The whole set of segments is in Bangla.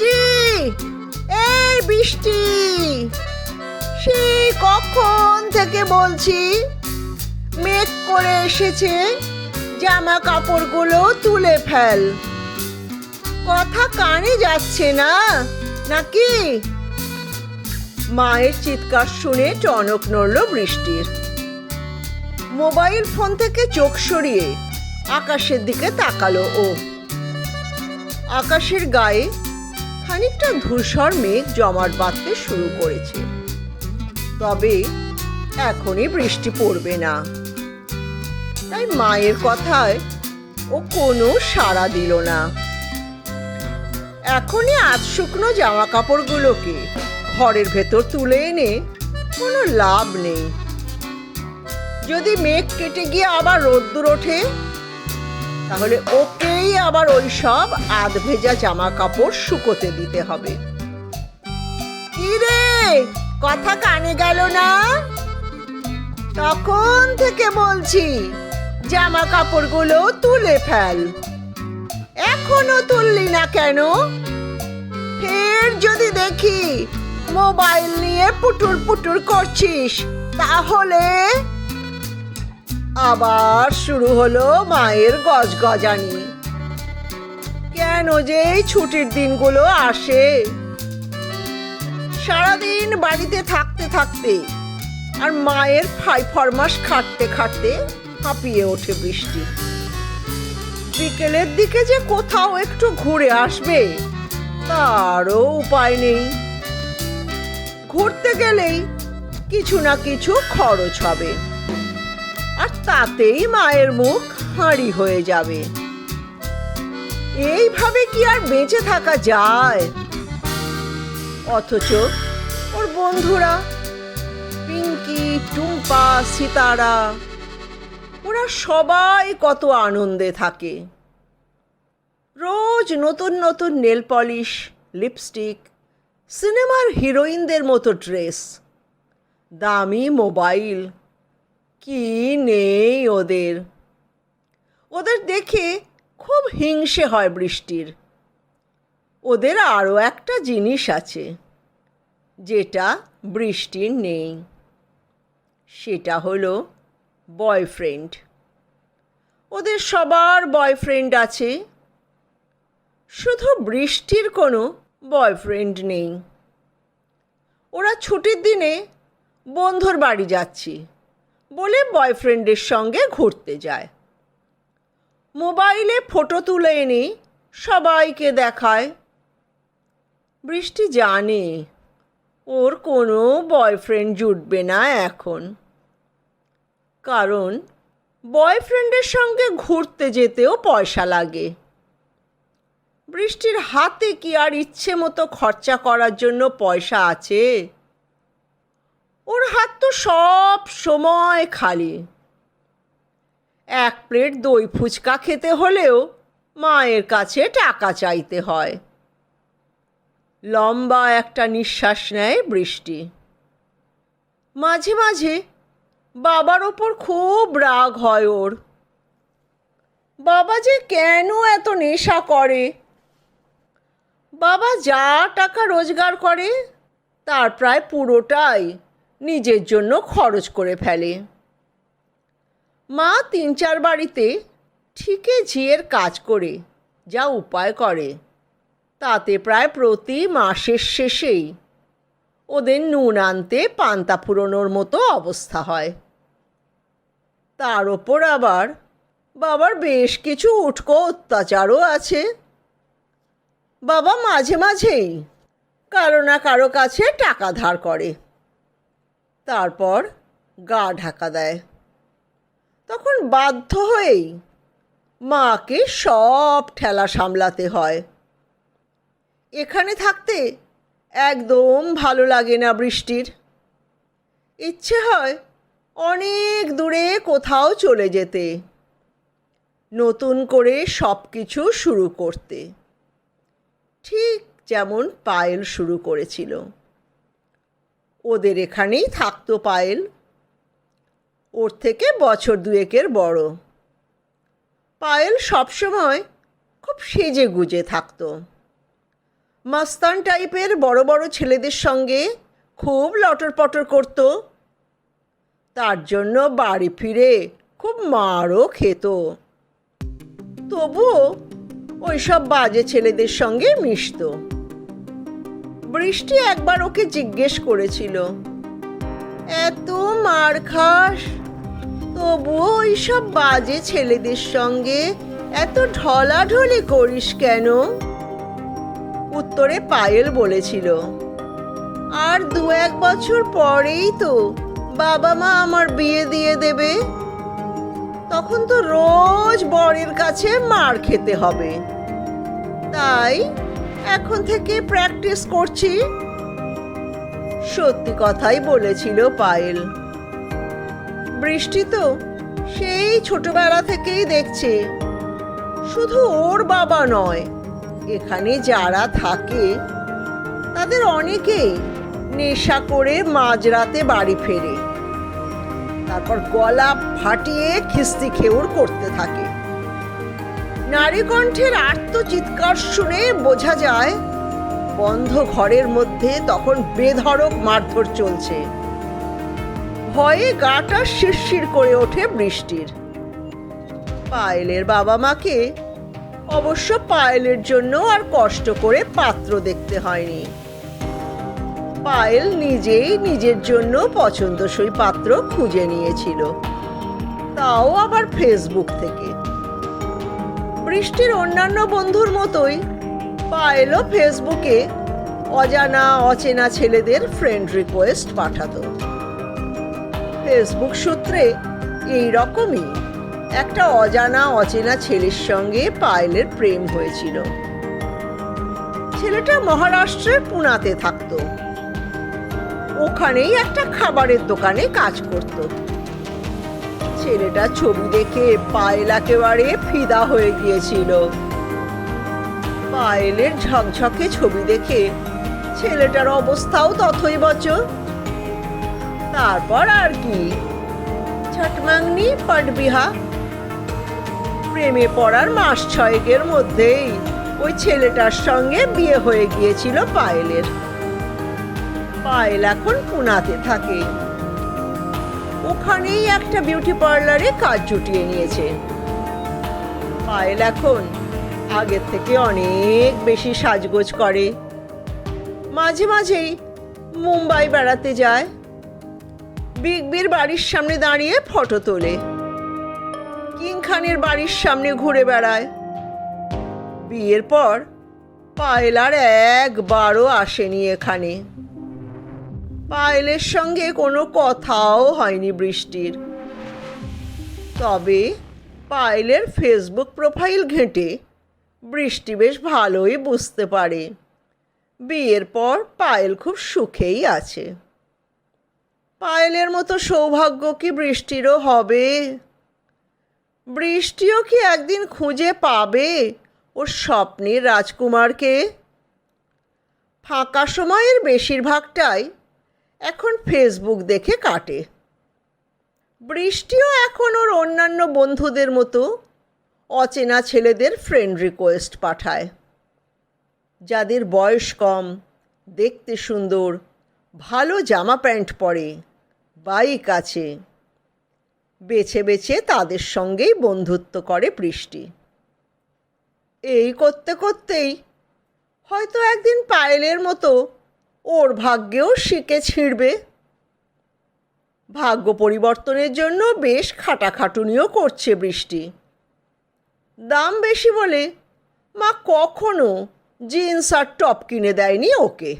বৃষ্টি, এই বৃষ্টি, সে কখন থেকে বলছি? মেঘ করে এসেছে জামা কাপড়গুলো তুলে ফেল। কথা কানে যাচ্ছে না, নাকি? মায়ের চিৎকার শুনে টনক নড়ল বৃষ্টির। মোবাইল ফোন থেকে চোখ সরিয়ে আকাশের দিকে তাকালো ও। আকাশের গায়ে খানিকটা ধূসর মেঘ জমাট বাঁধতে শুরু করেছে। তবে এখনই বৃষ্টি পড়বে না। তাই মায়ের কথায় ও কোনো সাড়া দিল না। এখনই আজ শুকনো জামা কাপড়গুলোকে ঘরের ভেতর তুলে এনে কোনো লাভ নেই। যদি মেঘ কেটে গিয়ে আবার রোদ্দুর ওঠে তাহলে ওকেই আবার ওই সব আধ ভেজা জামা কাপড় শুকোতে দিতে হবে। কি রে কথা কানে গেল না? তখন থেকে বলছি জামা কাপড়গুলো তুলে ফেল। এখনও তুললি না কেন? ফের যদি দেখি মোবাইল নিয়ে পুটুর পুটুর করছিস, তাহলে আবার শুরু হলো মায়ের গজগজানি। কেন যে এই ছুটির দিনগুলো আসে? সারাদিন বাড়িতে থাকতে থাকতে আর মায়ের ফাই ফরমাস খাটতে খাটতে হাঁপিয়ে ওঠে বৃষ্টি। বিকেলের দিকে যে কোথাও একটু ঘুরে আসবে, তারও উপায় নেই। ঘুরতে গেলেই কিছু না কিছু খরচ হবে। আর তাতেই মায়ের মুখ হাঁড়ি হয়ে যাবে। এইভাবে কি আর বেঁচে থাকা যায়? অথচ ওর বন্ধুরা, পিঙ্কি, টুম্পা, সিতারা, ওরা সবাই কত আনন্দে থাকে। রোজ নতুন নতুন নেল পলিশ, লিপস্টিক, সিনেমার হিরোইনদের মতো ড্রেস, দামি মোবাইল কি নেই ওদের? ওদের দেখে খুব হিংসে হয় বৃষ্টির। ওদের আরও একটা জিনিস আছে, যেটা বৃষ্টির নেই। সেটা হলো বয়ফ্রেন্ড। ওদের সবার বয়ফ্রেন্ড আছে, শুধু বৃষ্টির কোনো বয়ফ্রেন্ড নেই। ওরা ছুটির দিনে বন্ধুর বাড়ি যাচ্ছি। বলে বয়ফ্রেন্ডের সঙ্গে ঘুরতে যায়। মোবাইলে ফটো তুলে এনে সবাইকে দেখায়। বৃষ্টি জানে, ওর কোনো বয়ফ্রেন্ড জুটবে না এখন। কারণ বয়ফ্রেন্ডের সঙ্গে ঘুরতে যেতেও পয়সা লাগে। বৃষ্টির হাতে কি আর ইচ্ছে মতো খরচা করার জন্য পয়সা আছে? ওর হাত তো সব সময় খালি। এক প্লেট দই ফুচকা খেতে হলেও মায়ের কাছে টাকা চাইতে হয়। লম্বা একটা নিঃশ্বাস নেয় বৃষ্টি। মাঝে মাঝে বাবার ওপর খুব রাগ হয় ওর। বাবা যে কেন এত নেশা করে? বাবা যা টাকা রোজগার করে, তার প্রায় পুরোটাই। নিজের জন্য খরচ করে ফেলে। মা তিন চার বাড়িতে ঠিকই ঝিয়ের কাজ করে, যা উপায় করে। তাতে প্রায় প্রতি মাসের শেষেই ওদের নুন আনতে পান্তা ফুরোনোর মতো অবস্থা হয়। তার ওপর আবার বাবার বেশ কিছু উটকো অত্যাচারও আছে। বাবা মাঝে মাঝেই কারও না কারও কাছে টাকা ধার করে। তারপর গা ঢাকা দেয়। তখন বাধ্য হয়েই মাকে সব ঠেলা সামলাতে হয়। এখানে থাকতে একদম ভালো লাগে না বৃষ্টির। ইচ্ছে হয় অনেক দূরে কোথাও চলে যেতে। নতুন করে সব কিছু শুরু করতে। ঠিক যেমন পায়েল শুরু করেছিল। ওদের এখানেই থাকতো পায়েল। ওর থেকে বছর দুয়েকের বড়। পায়েল সবসময় খুব সেজে গুজে থাকতো। মাস্তান টাইপের বড় বড় ছেলেদের সঙ্গে খুব লটর পটর করত। তার জন্য বাড়ি ফিরে খুব মারও খেত। তবুও ওইসব বাজে ছেলেদের সঙ্গে মিশতো। বৃষ্টি একবার ওকে জিজ্ঞেস করেছিল, এত মার খাস? তবুও ওইসব বাজে ছেলেদের সঙ্গে এত ঢলাঢলি করিস কেন? উত্তরে পায়েল বলেছিল, আর দু এক বছর পরেই তো বাবা মা আমার বিয়ে দিয়ে দেবে। তখন তো রোজ বরের কাছে মার খেতে হবে। তাই এখন থেকে প্র্যাকটিস করছি। সত্যি কথাই বলেছিল পায়েল। বৃষ্টি তো সেই ছোটবেলা থেকেই দেখছে। শুধু ওর বাবা নয়, এখানে যারা থাকে, তাদের অনেকেই নেশা করে মাঝরাতে বাড়ি ফেরে। তারপর গলা ফাটিয়ে খিস্তি খেউর করতে থাকে। নারী কণ্ঠের আর্তচিৎকার শুনে বোঝা যায়, বন্ধ ঘরের মধ্যে তখন বেধড়ক মারধর চলছে। ভয়ে গাটা শিরশির করে ওঠে বৃষ্টির। পায়েলের বাবা মাকে অবশ্য পায়েলের জন্য আর কষ্ট করে পাত্র দেখতে হয়নি। পায়েল নিজেই নিজের জন্য পছন্দসই পাত্র খুঁজে নিয়েছিল। তাও আবার ফেসবুক থেকে। বৃষ্টির অন্যান্য বন্ধুর মতোই পায়েলও ফেসবুকে। অজানা, অচেনা ছেলেদের ফ্রেন্ড রিকোয়েস্ট পাঠাতো। ফেসবুক সূত্রে এই রকমই। একটা অজানা, অচেনা ছেলের সঙ্গে পায়েলের প্রেম হয়েছিল। ছেলেটা মহারাষ্ট্রের পুনাতে থাকতো। ওখানেই একটা খাবারের দোকানে কাজ করত। ছেলেটা ছবি দেখে পায়েল একেবারে ফিদা হয়ে গিয়েছিল। পায়েলের ঝকঝকে ছবি দেখে ছেলেটার অবস্থাও তথই বচ তারপর আর কি? ছটমাংনি পটবিহা। প্রেমে পড়ার মাস ছয়েকের মধ্যেই ওই ছেলেটার সঙ্গে বিয়ে হয়ে গিয়েছিল পায়েলের। পায়েল এখন পুনাতে থাকে। ওখানেই একটা বিউটি পার্লারে কাজ জুটিয়ে নিয়েছে। পায়েল এখন আগের থেকে অনেক বেশি সাজগোজ করে। মাঝে মাঝেই মুম্বাই বেড়াতে যায়। বিগ বির বাড়ির সামনে দাঁড়িয়ে ফটো তোলে। কিং খানের বাড়ির সামনে ঘুরে বেড়ায়। বিয়ের পর পায়েল আর একবারও আসেনি এখানে। পায়েলের সঙ্গে কোনো কথাও হয়নি বৃষ্টির। তবে পায়েলের ফেসবুক প্রোফাইল ঘেঁটে বৃষ্টি বেশ ভালোই বুঝতে পারে। বিয়ের পর পায়েল খুব সুখেই আছে। পায়েলের মতো সৌভাগ্য কি বৃষ্টিরও হবে? বৃষ্টিও কি একদিন খুঁজে পাবে ওর স্বপ্নের রাজকুমারকে? ফাঁকা সময়ের বেশিরভাগটাই এখন ফেসবুক দেখে কাটে। বৃষ্টিও এখন ওর অন্যান্য বন্ধুদের মতো অচেনা ছেলেদের ফ্রেন্ড রিকোয়েস্ট পাঠায়। যাদের বয়স কম, দেখতে সুন্দর, ভালো জামা প্যান্ট পরে, বাইক আছে। বেছে বেছে তাদের সঙ্গেই বন্ধুত্ব করে বৃষ্টি। এই করতে করতেই হয়তো একদিন পায়েলের মতো ওর ভাগ্যেও শিখে ছিঁড়বে। ভাগ্য পরিবর্তনের জন্য বেশ খাটাখাটুনিও করছে বৃষ্টি। দাম বেশি বলে, মা, কখনো জিন্স আর টপ কিনে দেয়নি ওকে।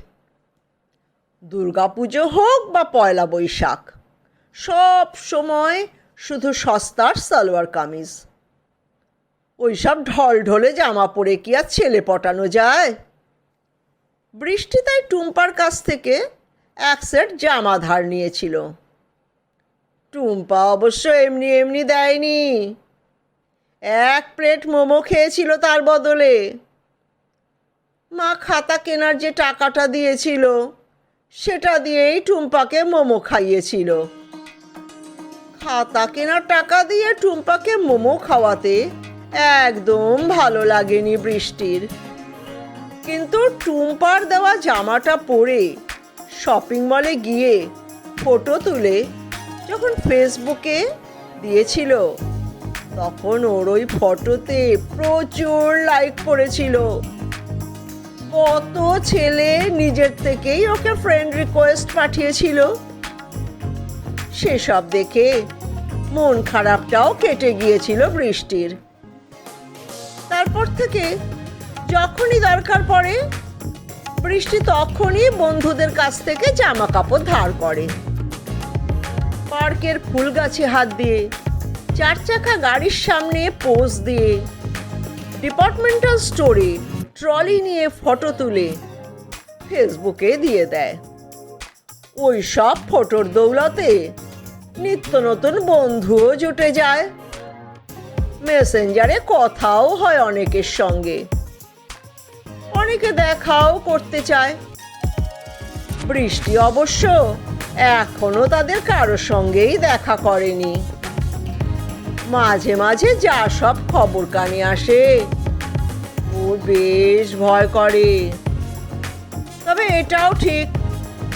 দুর্গাপুজো হোক বা পয়লা বৈশাখ, সব সময় শুধু সস্তার সালোয়ার কামিজ। ওইসব ঢল ঢলে জামা পরে কি আর ছেলে পটানো যায়? বৃষ্টি তাই টুম্পার কাছ থেকে এক সেট জামা ধার নিয়েছিল। টুম্পা অবশ্য এমনি এমনি দেয়নি। এক প্লেট মোমো খেয়েছিল তার বদলে। মা খাতা কেনার যে টাকাটা দিয়েছিল, সেটা দিয়েই টুম্পাকে মোমো খাইয়েছিল। খাতা কেনার টাকা দিয়ে টুম্পাকে মোমো খাওয়াতে একদম ভালো লাগেনি বৃষ্টির। কিন্তু টুম্পার দেওয়া জামাটা পরে শপিং মলে গিয়ে ফটো তুলে যখন ফেসবুকে দিয়েছিল, তখন ওর ওই ফটোতে প্রচুর লাইক পড়েছিল কত ছেলে নিজের থেকেই ওকে ফ্রেন্ড রিকোয়েস্ট পাঠিয়েছিল। সেসব দেখে মন খারাপটাও কেটে গিয়েছিল বৃষ্টির। তারপর থেকে যখনই দরকার পড়ে, বৃষ্টি তখনই বন্ধুদের কাছ থেকে জামা কাপড় ধার করে। পার্কের ফুল গাছে হাত দিয়ে, চার চাকা গাড়ির সামনে পোজ দিয়ে, ডিপার্টমেন্টাল স্টোরে ট্রলি নিয়ে ফটো তুলে ফেসবুকে দিয়ে দেয়। ওই সব ফটোর দৌলতে নিত্য নতুন বন্ধুও জুটে যায়। মেসেঞ্জারে কথাও হয় অনেকের সঙ্গে। অনেকে দেখাও করতে চায়। বৃষ্টি অবশ্য এখনও তাদের কারোর সঙ্গেই দেখা করেনি। মাঝে মাঝে যা সব খবর কানে আসে। ওর বেশ ভয় করে। তবে এটাও ঠিক,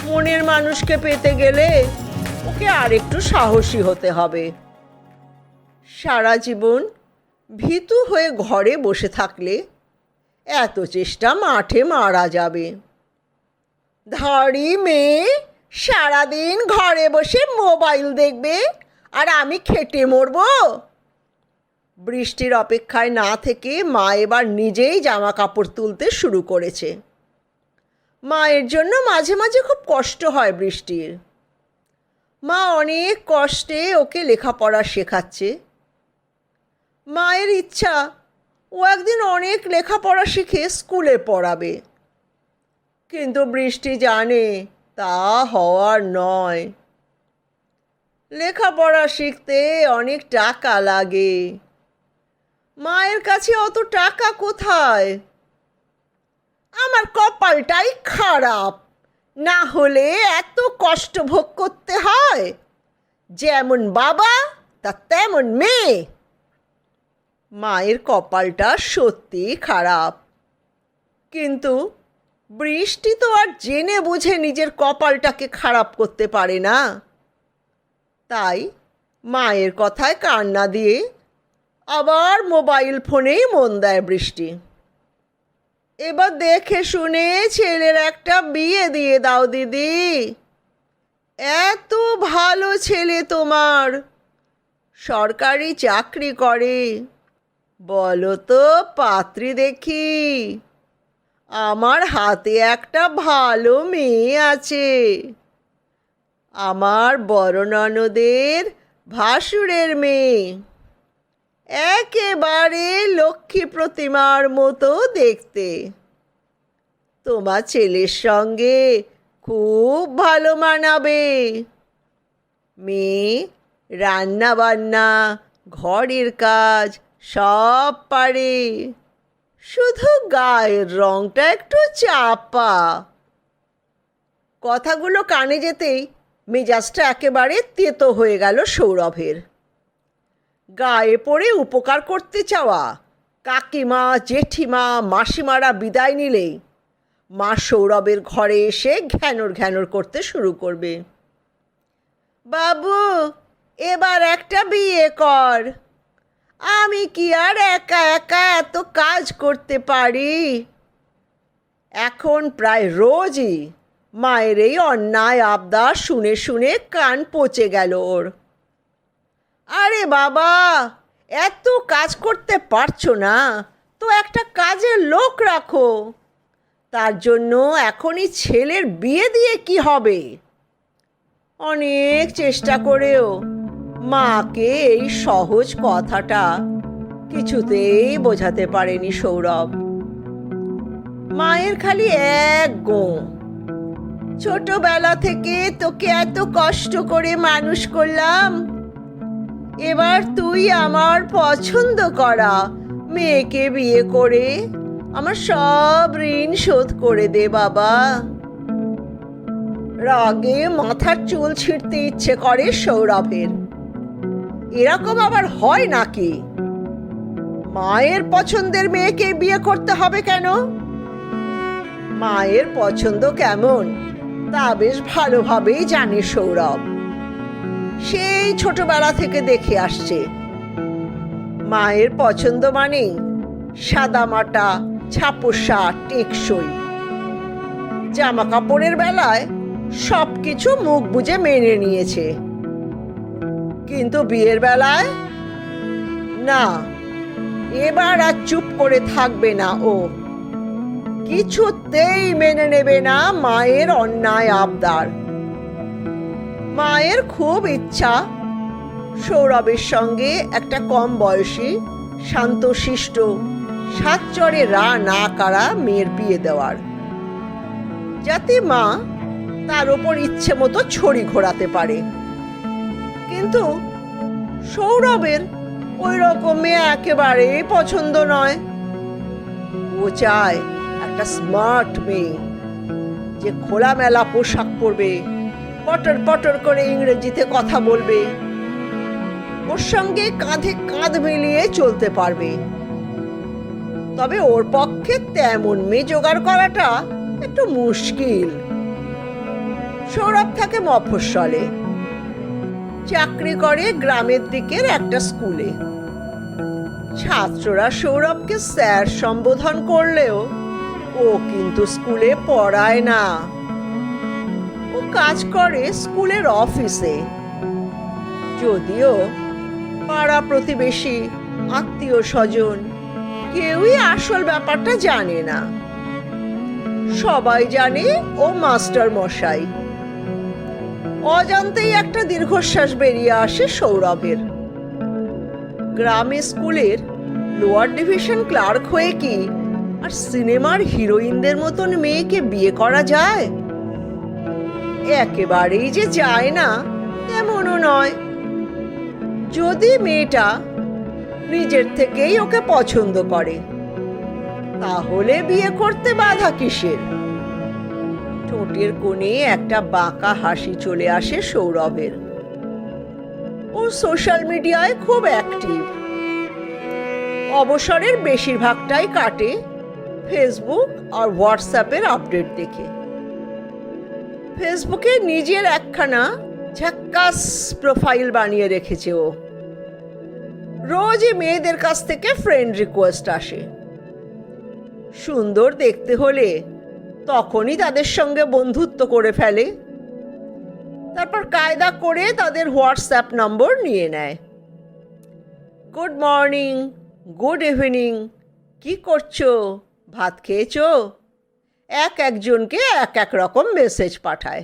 মনের মানুষকে পেতে গেলে ওকে আরেকটু সাহসী হতে হবে। সারা জীবন ভীতু হয়ে ঘরে বসে থাকলে এত চেষ্টা মাঠে মারা যাবে। ধাড়ি মেয়ে সারাদিন ঘরে বসে মোবাইল দেখবে আর আমি খেটে মরবো। বৃষ্টির অপেক্ষায় না থেকে মা এবার নিজেই জামা কাপড় তুলতে শুরু করেছে। মায়ের জন্য মাঝে মাঝে খুব কষ্ট হয় বৃষ্টির। মা অনেক কষ্টে ওকে লেখাপড়া শেখাচ্ছে। মায়ের ইচ্ছা ও একদিন অনেক লেখাপড়া শিখে স্কুলে পড়াবে। কিন্তু বৃষ্টি জানে তা হওয়ার নয়। লেখাপড়া শিখতে অনেক টাকা লাগে। মায়ের কাছে অত টাকা কোথায়? আমার কপালটাই খারাপ। না হলে এত কষ্ট ভোগ করতে হয়। যেমন বাবা, তা তেমন মেয়ে। মায়ের কপালটা সত্যি খারাপ। কিন্তু বৃষ্টি তো আর জেনে বুঝে নিজের কপালটাকে খারাপ করতে পারে না। তাই মায়ের কথায় কান্না দিয়ে আবার মোবাইল ফোনেই মন দেয় বৃষ্টি। এবার দেখে শুনে ছেলের একটা বিয়ে দিয়ে দাও দিদি। এত ভালো ছেলে তোমার। সরকারি চাকরি করে। বলো তো, পাত্রী দেখি। আমার হাতে একটা ভালো মেয়ে আছে। আমার বড় ননদের ভাসুরের মেয়ে। একেবারে লক্ষ্মী প্রতিমার মতো দেখতে। তোমার ছেলের সঙ্গে খুব ভালো মানাবে। মেয়ে রান্না বান্না ঘরের কাজ সব পারে। শুধু গায়ের রংটা একটু চাপা। কথাগুলো কানে যেতেই মেজাজটা একেবারে তেতো হয়ে গেল সৌরভের। গায়ে পড়ে উপকার করতে চাওয়া কাকিমা, জেঠিমা, মাসিমারা বিদায় নিলেই মা সৌরভের ঘরে এসে ঘ্যানর ঘ্যানর করতে শুরু করবে। বাবু, এবার একটা বিয়ে কর। আমি কি আর একা একা এত কাজ করতে পারি? এখন প্রায় রোজই মায়ের এই অন্যায় আবদার শুনে শুনে কান পচে গেল ওর। আরে বাবা, এত কাজ করতে পারছ না, তো একটা কাজের লোক রাখো। তার জন্য এখনই ছেলের বিয়ে দিয়ে কি হবে? অনেক চেষ্টা করেও মাকে এই সহজ কথাটা কিছুতেই বোঝাতে পারেনি সৌরভ। মায়ের খালি এক গো ছোটবেলা থেকে তোকে এত কষ্ট করে মানুষ করলাম। এবার তুই আমার পছন্দ করা মেয়েকে বিয়ে করে আমার সব ঋণ শোধ করে দে বাবা। রাগে মাথার চুল ছিঁড়তে ইচ্ছে করে সৌরভের। এরকম আবার হয় নাকি? মায়ের পছন্দের মেয়েকে বিয়ে করতে হবে কেন? মায়ের পছন্দ কেমন? তা বেশ ভালোভাবেই জানে সৌরভ। সেই ছোটবেলা থেকে দেখে আসছে। মায়ের পছন্দ মানেই সাদামাটা ছাপোষা, টেকসই। জামা কাপড়ের বেলায় সব কিছু মুখ বুজে মেনে নিয়েছে। কিন্তু বিয়ের বেলায়? না, এবার আর চুপ করে থাকবে না ও। কিছুতেই মেনে নেবে না মায়ের অন্যায় আবদার। মায়ের খুব ইচ্ছা। সৌরভের সঙ্গে একটা কম বয়সী, শান্তশিষ্ট, সাতচরে রা না কারা মেয়ের বিয়ে দেওয়ার। যাতে মা তার ওপর ইচ্ছে মতো ছড়ি ঘোরাতে পারে। কিন্তু সৌরভের ওই রকম মেয়ে একেবারেই পছন্দ নয়। ও চায় একটা স্মার্ট মেয়ে যে খোলামেলা পোশাক পরবে, পটর পটর করে ইংরেজিতে কথা বলবে, ওর সঙ্গে কাঁধে কাঁধ মিলিয়ে চলতে পারবে। তবে ওর পক্ষে তেমন মেয়ে জোগাড় করাটা একটু মুশকিল। সৌরভ থাকে মফস্বলে। চাকরি করে গ্রামের দিকের একটা স্কুলে। ছাত্ররা সৌরভকে স্যার সম্বোধন করলেও ও কিন্তু স্কুলে পড়ায় না। ও কাজ করে স্কুলের অফিসে। যদিও পাড়া প্রতিবেশী, আত্মীয় স্বজন কেউই আসল ব্যাপারটা জানে না। সবাই জানে ও মাস্টার মশাই অজান্তেই একটা দীর্ঘশ্বাস বেরিয়ে আসে সৌরভের। গ্রামে স্কুলের লোয়ার ডিভিশন ক্লার্ক হয়ে কি আর সিনেমার হিরোইনদের মতন মেয়েকে বিয়ে করা যায়? একেবারেই যে যায় না তেমনও নয়। যদি মেয়েটা নিজের থেকেই ওকে পছন্দ করে, তাহলে বিয়ে করতে বাধা কিসের? ঠোঁটের কোণে একটা বাঁকা হাসি চলে আসে সৌরভের। ও সোশ্যাল মিডিয়ায় খুব অ্যাক্টিভ। অবসরের বেশিরভাগটাই কাটে ফেসবুক আর হোয়াটসঅ্যাপের আপডেট দেখে। ফেসবুকে নিজের একখানা ঝাক্কাস প্রোফাইল বানিয়ে রেখেছে ও। রোজই মেয়েদের কাছ থেকে ফ্রেন্ড রিকোয়েস্ট আসে। সুন্দর দেখতে হলে তখনই তাদের সঙ্গে বন্ধুত্ব করে ফেলে। তারপর কায়দা করে তাদের হোয়াটসঅ্যাপ নম্বর নিয়ে নেয়। গুড মর্নিং, গুড ইভিনিং, কি করছ? ভাত খেয়েছো? এক একজনকে এক এক রকম মেসেজ পাঠায়।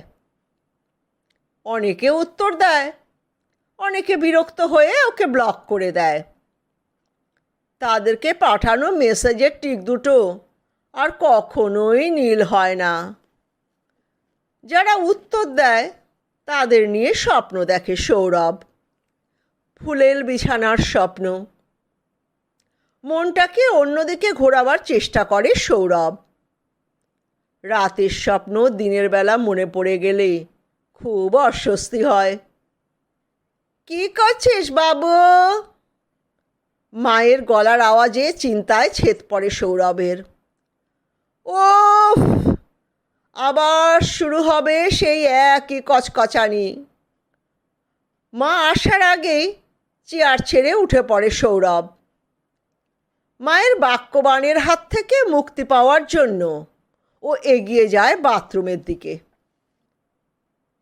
অনেকে উত্তর দেয়, অনেকে বিরক্ত হয়ে ওকে ব্লক করে দেয়। তাদেরকে পাঠানো মেসেজের টিক দুটো। আর কখনোই নীল হয় না। যারা উত্তর দেয়, তাদের নিয়ে স্বপ্ন দেখে সৌরভ। ফুলেল বিছানার স্বপ্ন। মনটাকে অন্যদিকে ঘোরাবার চেষ্টা করে সৌরভ। রাতের স্বপ্ন দিনের বেলা মনে পড়ে গেলে খুব অস্বস্তি হয়। কি করছিস বাবু? মায়ের গলার আওয়াজে চিন্তায় ছেদ পড়ে সৌরভের। ও আবার শুরু হবে সেই একই কচকচানি। মা আসার আগেই চেয়ার ছেড়ে উঠে পড়ে সৌরভ। মায়ের বাক্যবাণের হাত থেকে মুক্তি পাওয়ার জন্য ও এগিয়ে যায় বাথরুমের দিকে।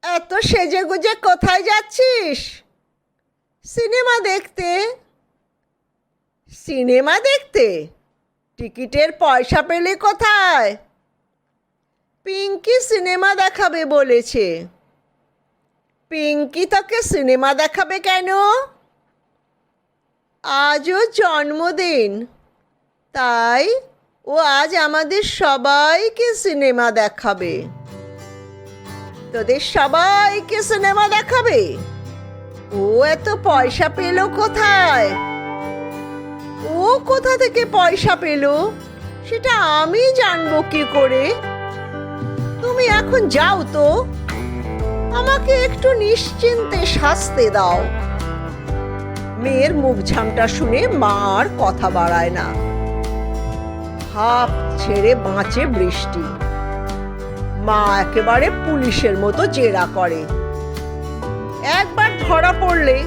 এত সেজে গুজে কোথায় যাচ্ছিস? সিনেমা দেখতে? সিনেমা দেখতে? টিকিটের পয়সা পেলে কোথায়? পিঙ্কি সিনেমা দেখাবে বলেছে। পিঙ্কি তোকে সিনেমা দেখাবে কেন? আজও জন্মদিন। তাই ও আজ আমাদের সবাইকে সিনেমা দেখাবে। তোদের সবাইকে সিনেমা দেখাবে? ও এত পয়সা পেল কোথায়? ও কোথা থেকে পয়সা পেল? সেটা আমি জানব কি করে? তুমি এখন যাও তো। আমাকে একটু নিশ্চিন্তে শাস্তে দাও। মেয়ের মুখ ঝামটা শুনে মা আর কথা বাড়ায় না। হাফ ছেড়ে বাঁচে বৃষ্টি। মা একেবারে পুলিশের মতো জেরা করে। একবার ধরা পড়লে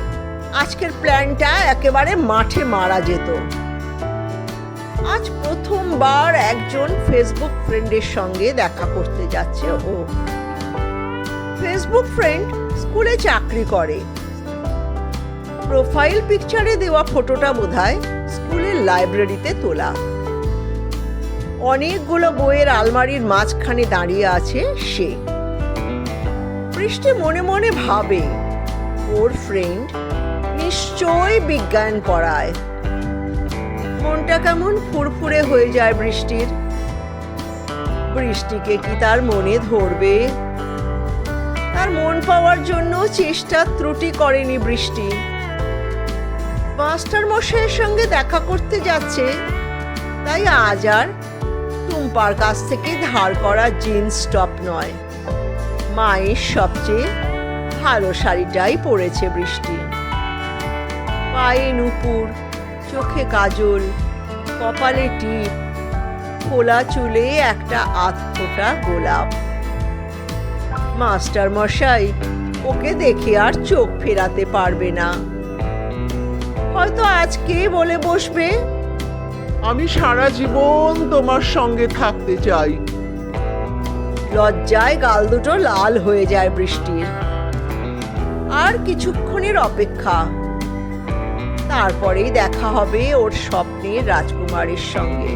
আজকের প্ল্যানটা একেবারে মাঠে মারা যেত। আজ প্রথমবার একজন ফেসবুক ফ্রেন্ডের সঙ্গে দেখা করতে যাচ্ছে ও। ফেসবুক ফ্রেন্ড স্কুলে চাকরি করে। প্রোফাইল পিকচারে দেওয়া ফটোটা বোধহয় স্কুলের লাইব্রেরিতে তোলা। অনেকগুলো বইয়ের আলমারির মাঝখানে দাঁড়িয়ে আছে সে। বৃষ্টি মনে মনে ভাবে, ওর ফ্রেন্ড নিশ্চয়ই বিজ্ঞান পড়ায়। মনটা কেমন ফুরফুরে হয়ে যায় বৃষ্টির। বৃষ্টিকে কি তার মনে ধরবে? তার মন পাওয়ার জন্য চেষ্টা ত্রুটি করেনি বৃষ্টি। মাস্টার মশাইয়ের সঙ্গে দেখা করতে যাচ্ছে, তাই আজ আর টুম্পার কাছ থেকে ধার করা জিন্স টপ নয়। মায়ের সবচেয়ে ভালো শাড়িটাই পরেছে বৃষ্টি। পায়ে নুপুর চোখে কাজল কপালে টিপ খোলা চুলে একটা আধফোটা গোলাপ। মাস্টার মশাই ওকে দেখে আর চোখ ফেরাতে পারবে না। হয়তো আজকে বলে বসবে? আমি সারা জীবন তোমার সঙ্গে থাকতে চাই। লজ্জায় গাল দুটো লাল হয়ে যায় বৃষ্টির। আর কিছুক্ষণের অপেক্ষা। তারপরেই দেখা হবে ওর স্বপ্নের রাজকুমারের সঙ্গে।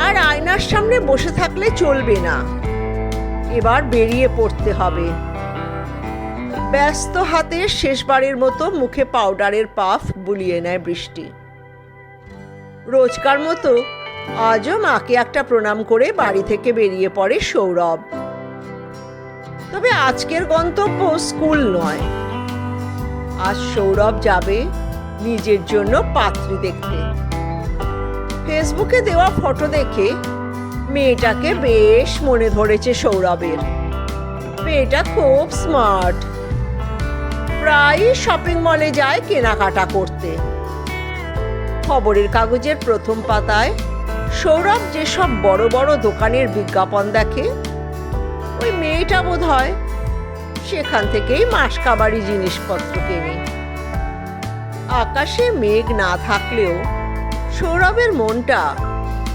আর আয়নার সামনে বসে থাকলে চলবে না। এবার বেরিয়ে পড়তে হবে। ব্যস্ত হাতে শেষবারের মতো মুখে পাউডারের পাফ বুলিয়ে নেয় বৃষ্টি। রোজকার মতো আজও মাকে একটা প্রণাম করে বাড়ি থেকে বেরিয়ে পড়ে সৌরভ। তবে আজকের গন্তব্য স্কুল নয়। আজ সৌরভ যাবে নিজের জন্য পাত্রী দেখতে। ফেসবুকে দেওয়া ফটো দেখে মেয়েটাকে বেশ মনে ধরেছে সৌরভের। মেয়েটা খুব স্মার্ট। প্রায়ই শপিং মলে যায় কেনাকাটা করতে। খবরের কাগজের প্রথম পাতায় সৌরভ যেসব বড় বড় দোকানের বিজ্ঞাপন দেখে, ওই মেয়েটা বোধ হয় সেখান থেকেই মাসকাবাড়ি জিনিসপত্র কেনে। আকাশে মেঘ না থাকলেও সৌরভের মনটা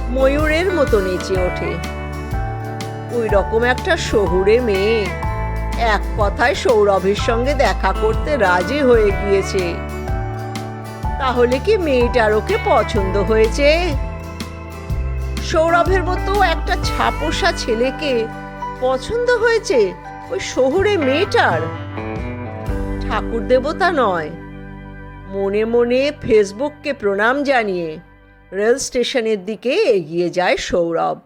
ময়ূরের মতো নেচে ওঠে। ওই রকম একটা শহুরে মেয়ে এক কথায় সৌরভের সঙ্গে দেখা করতে রাজি হয়ে গিয়েছে। তাহলে কি মেয়েটার ওকে পছন্দ হয়েছে? সৌরভের মতো একটা ছাপোষা ছেলেকে পছন্দ হয়েছে? ওই শহুরে মেয়েটার? ঠাকুর দেবতা নয়। মনে মনে ফেসবুককে প্রণাম জানিয়ে রেল স্টেশনের দিকে এগিয়ে যায় সৌরভ।